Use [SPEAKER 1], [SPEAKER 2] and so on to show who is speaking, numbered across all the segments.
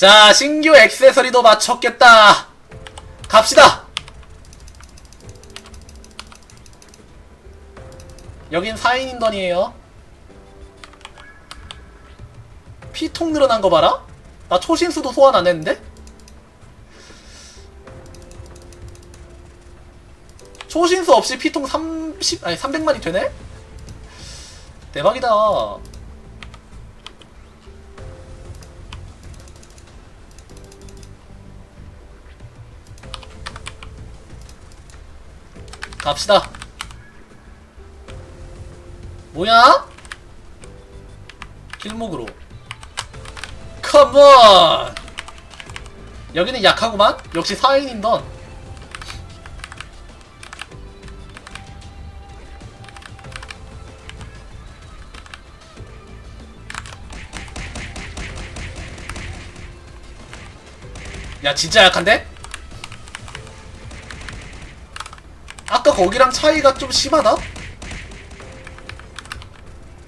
[SPEAKER 1] 자, 신규 액세서리도 맞췄겠다. 갑시다. 여긴 4인 인던이에요. 피통 늘어난 거 봐라? 나 초신수도 소환 안 했는데? 초신수 없이 피통 30, 아니 300만이 되네? 대박이다. 갑시다. 뭐야? 길목으로. 컴온! 여기는 약하구만? 역시 4인인 던. 야, 진짜 약한데? 거기랑 차이가 좀 심하다?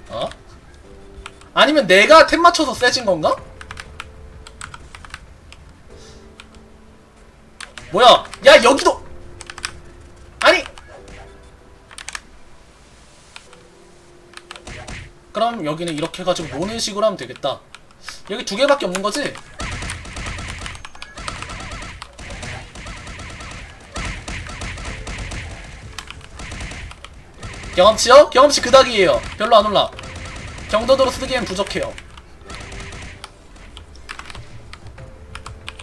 [SPEAKER 1] 어? 아니면 내가 템 맞춰서 세진 건가? 뭐야? 야 여기도 아니 그럼 여기는 이렇게 해가지고 노는 식으로 하면 되겠다 여기 두 개밖에 없는 거지? 경험치요? 경험치 그닥이에요. 별로 안 올라. 경도도로 쓰기엔 부족해요.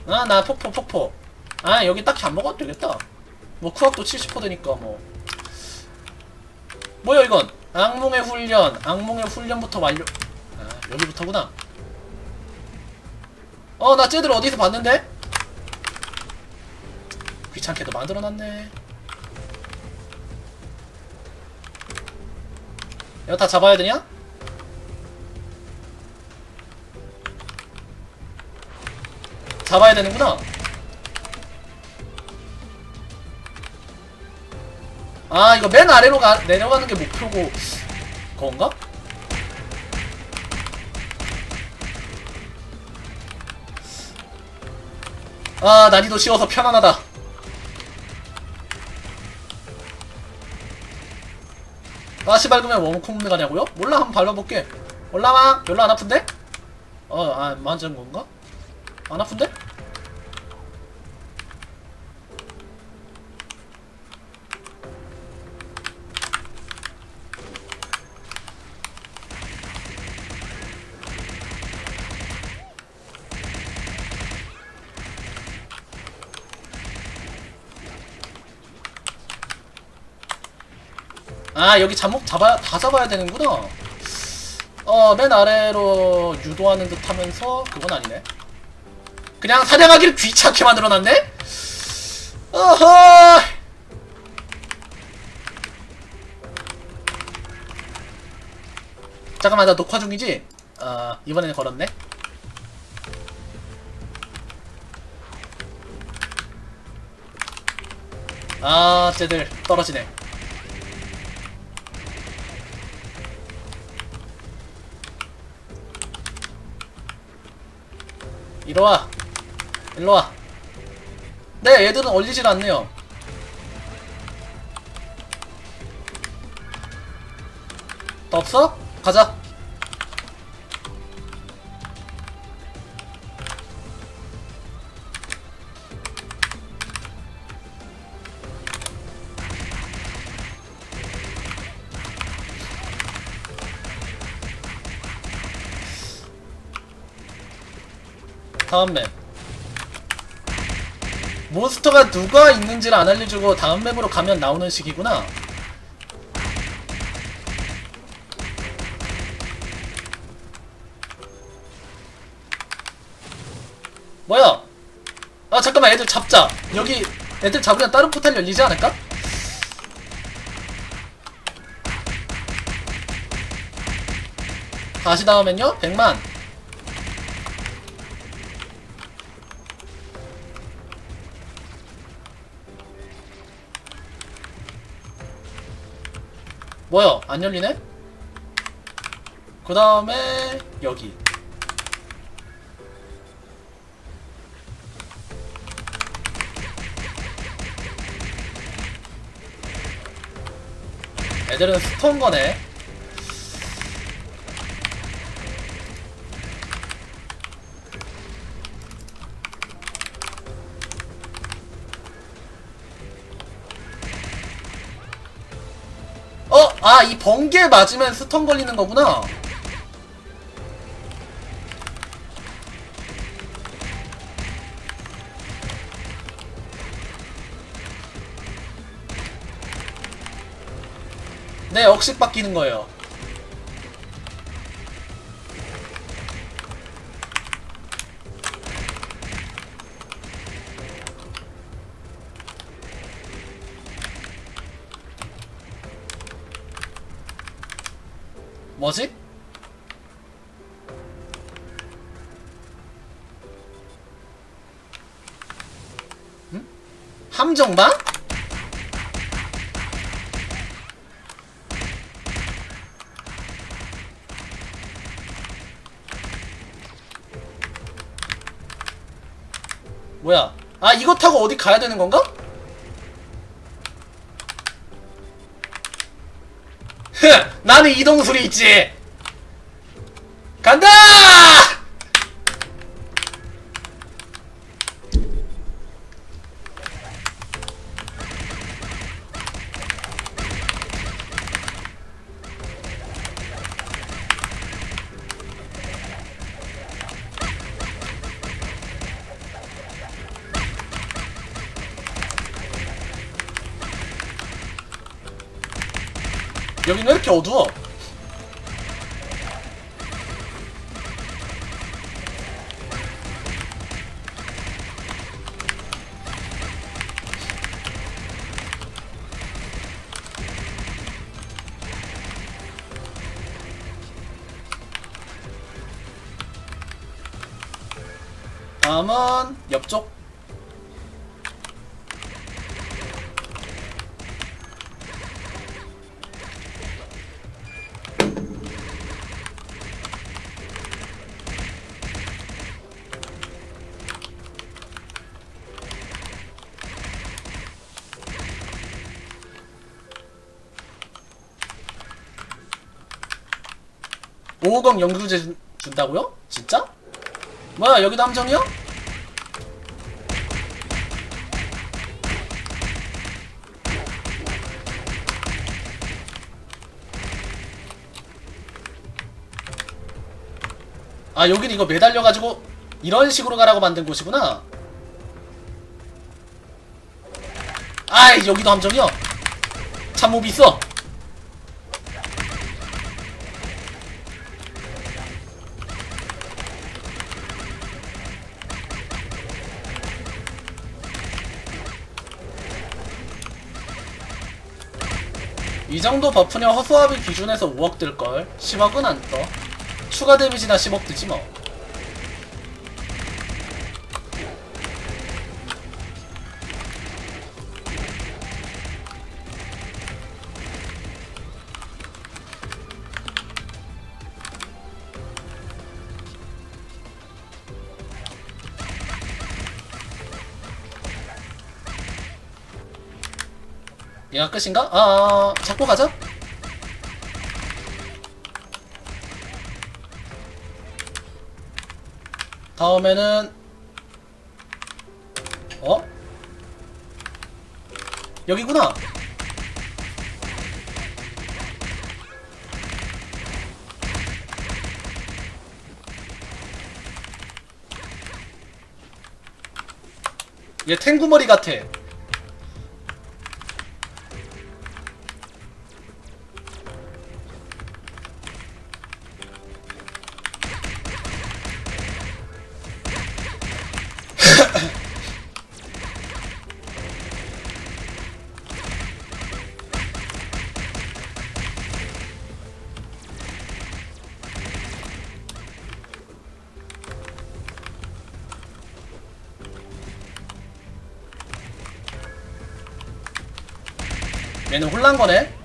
[SPEAKER 1] 아 나 폭포 폭포. 아 여기 딱히 안 먹어도 되겠다. 뭐 쿠악도 70% 되니까 뭐. 뭐야 이건? 악몽의 훈련. 악몽의 훈련부터 완료. 아 여기부터구나. 어 나 쟤들 어디서 봤는데? 귀찮게도 만들어놨네 이거 다 잡아야 되냐? 잡아야 되는구나. 아 이거 맨 아래로 가, 내려가는 게 목표고 그건가? 아 난이도 쉬워서 편안하다. 가시 밝으면 원콤 가냐고요? 몰라 한번 발라볼게 올라와 별로 안 아픈데? 어아 맞은 건가? 안 아픈데? 아 여기 잠목 잡아 다 잡아야 되는구나. 어맨 아래로 유도하는 듯 하면서 그건 아니네. 그냥 사냥하기를 귀찮게 만들어놨네. 어허. 잠깐만 나 녹화 중이지? 아 이번에는 걸었네. 아 쟤들 떨어지네. 이리와. 일로와. 네 얘들은 얼리질 않네요. 더 없어? 가자 다음 맵. 몬스터가 누가 있는지를 안 알려주고 다음 맵으로 가면 나오는 식이구나. 뭐야? 아 잠깐만 애들 잡자. 여기 애들 잡으면 다른 포탈 열리지 않을까? 다시 나오면요? 100만 뭐야? 안 열리네? 그 다음에 여기. 애들은 스톤거네. 아, 이 번개 맞으면 스턴 걸리는 거구나. 네, 억식 바뀌는 거예요. 뭐지? 응? 함정방? 뭐야? 아 이거 타고 어디 가야 되는 건가? 흐, 나는 이동술이 있지. 간다! 여긴 왜 이렇게 어두워? 다음은 옆쪽 오억 연구제 준- 준다고요? 진짜? 뭐야 여기도 함정이야? 아 여긴 이거 매달려가지고 이런 식으로 가라고 만든 곳이구나 아이 여기도 함정이야 참몹 있어 이 정도 버프냐 허수아비 기준에서 5억 뜰걸? 10억은 안떠. 추가 데미지나 10억 뜨지 뭐 얘가 끝인가? 아, 아, 아, 잡고 가자. 다음에는 어? 여기구나. 얘 탱구머리 같아. 혼란 거네.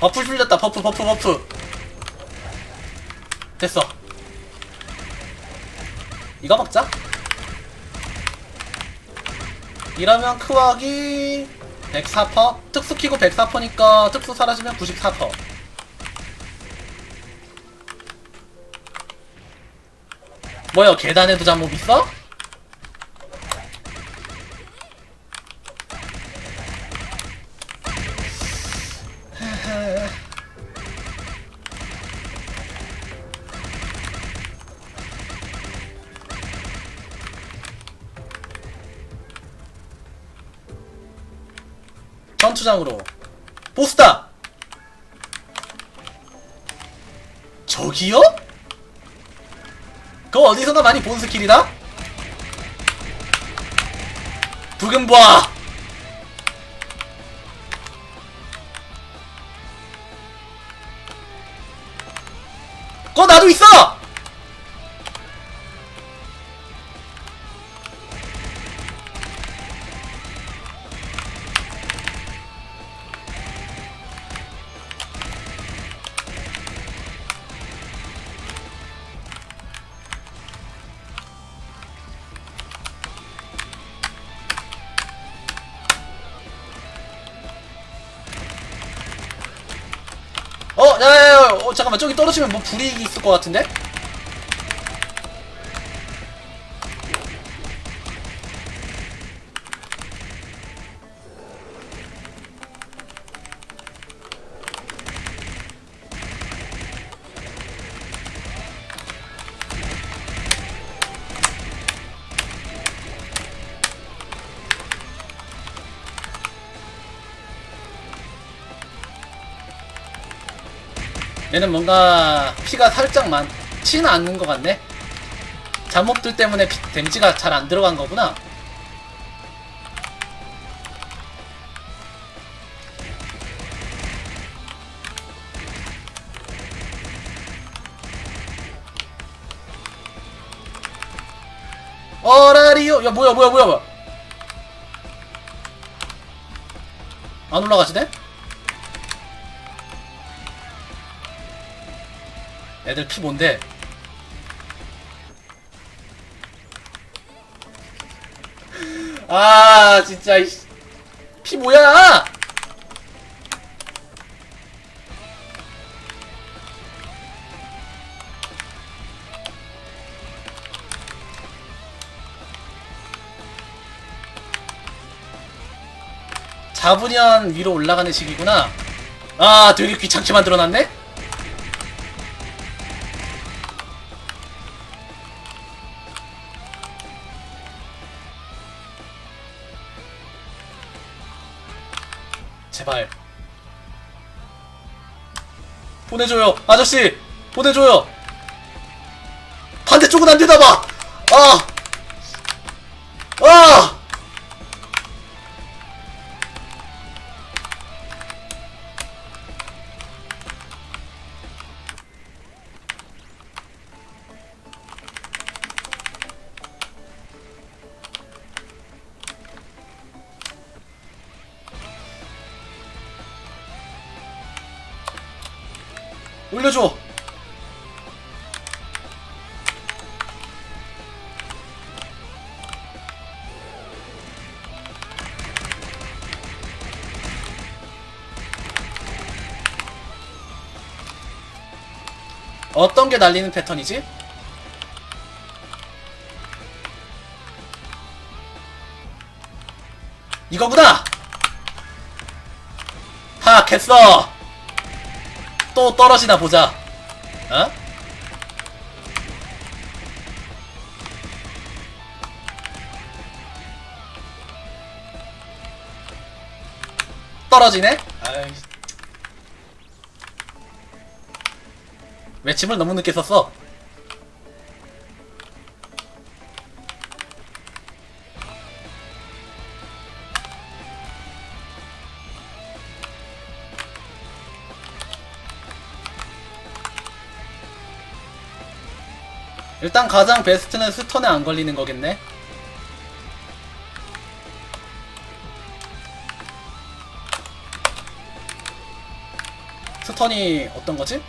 [SPEAKER 1] 버프 풀렸다 버프 버프 버프. 됐어. 이거 먹자. 이러면 크왁이 104% 특수 키고 104%니까 특수 사라지면 94% 뭐야 계단에도 잠옷 있어? 전투장으로 보스다! 저기요? 그거 어디선가 많이 본 스킬이다? 부금 봐! 그거 나도 있어! 어, 어, 잠깐만, 저기 떨어지면 뭐 불이 있을 것 같은데? 얘는 뭔가 피가 살짝 많지는 않는 것 같네. 잠옷들 때문에 피, 데미지가 잘 안 들어간 거구나. 어라리요 야 뭐야 뭐야 뭐야 뭐야 안 올라가시네? 애들 피 뭔데? 아 진짜 이씨. 피 뭐야? 잡으면 위로 올라가는 식이구나. 아 되게 귀찮게 만들어놨네? 보내줘요. 아저씨 보내줘요. 반대쪽은 안 되나 봐 올려줘 어떤 게 날리는 패턴이지? 이거구나! 파악했어! 또 떨어지나 보자. 어? 떨어지네? 아이. 외침을 너무 늦게 썼어. 일단 가장 베스트는 스턴에 안 걸리는 거겠네. 스턴이 어떤 거지?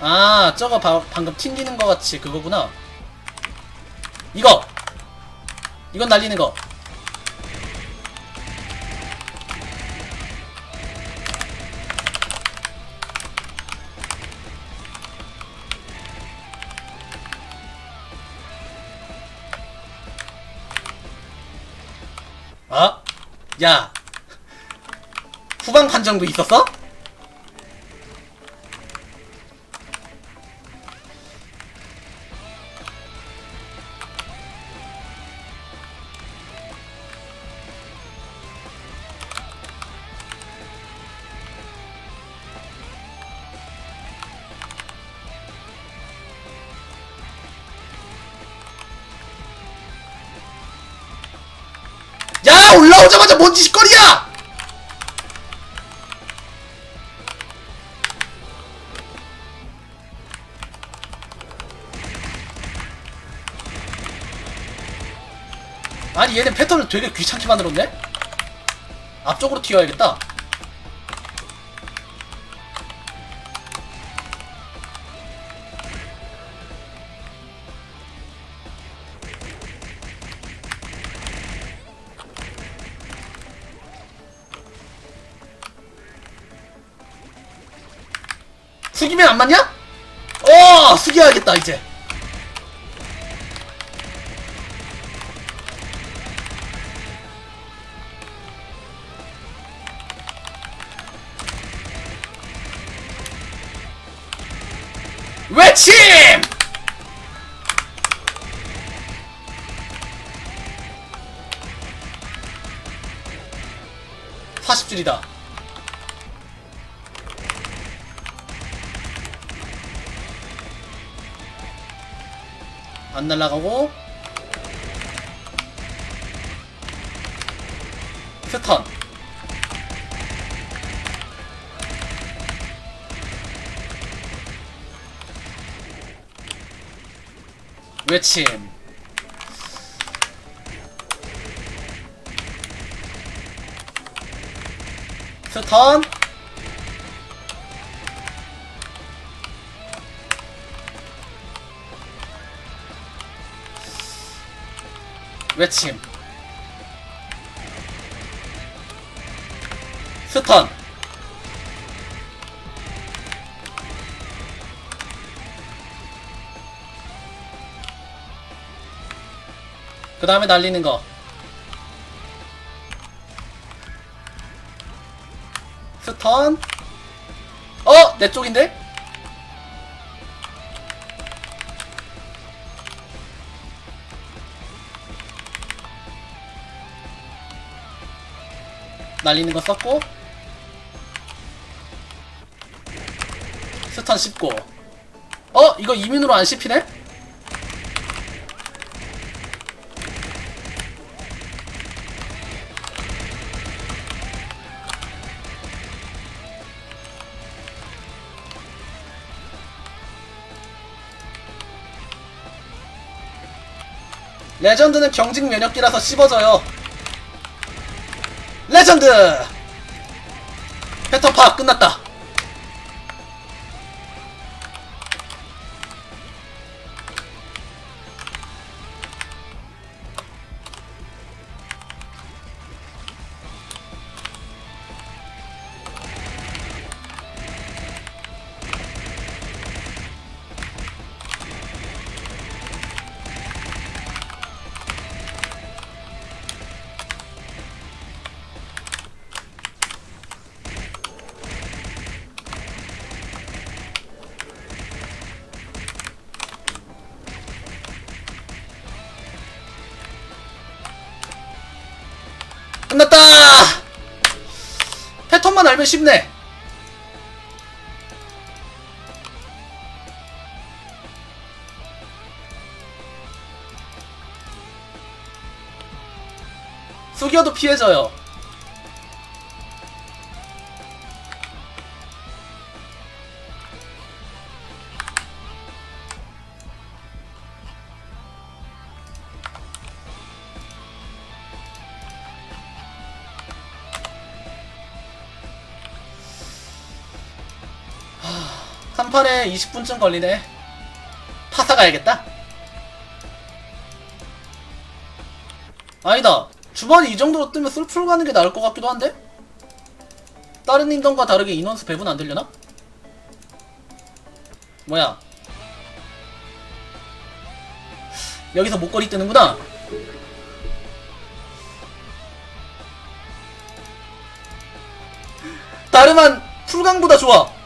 [SPEAKER 1] 아 저거 바- 방금 튕기는 거 같이 그거구나 이거 이건 날리는 거 야, 후방 판정도 있었어? 아니 얘는 패턴을 되게 귀찮게 만들었네? 앞쪽으로 튀어야겠다 숙이면 안 맞냐? 어 숙여야겠다 이제 외침! 40줄이다. 안 날아가고 외침 스턴. 외침. 스턴 그 다음에 날리는 거 스턴 어? 내 쪽인데? 날리는 거 썼고 스턴 씹고 어? 이거 이민으로 안 씹히네? 레전드는 경직 면역기라서 씹어져요 레전드! 패턴 파악 끝났다. 끝났다! 패턴만 알면 쉽네. 숙여도 피해져요. 판에 20분쯤 걸리네. 파사 가야겠다. 아니다. 주반이 이 정도로 뜨면 쓸풀 가는 게 나을 것 같기도 한데? 다른 인던과 다르게 인원수 배분 안 되려나? 뭐야? 여기서 목걸이 뜨는구나. 다르만 풀강보다 좋아.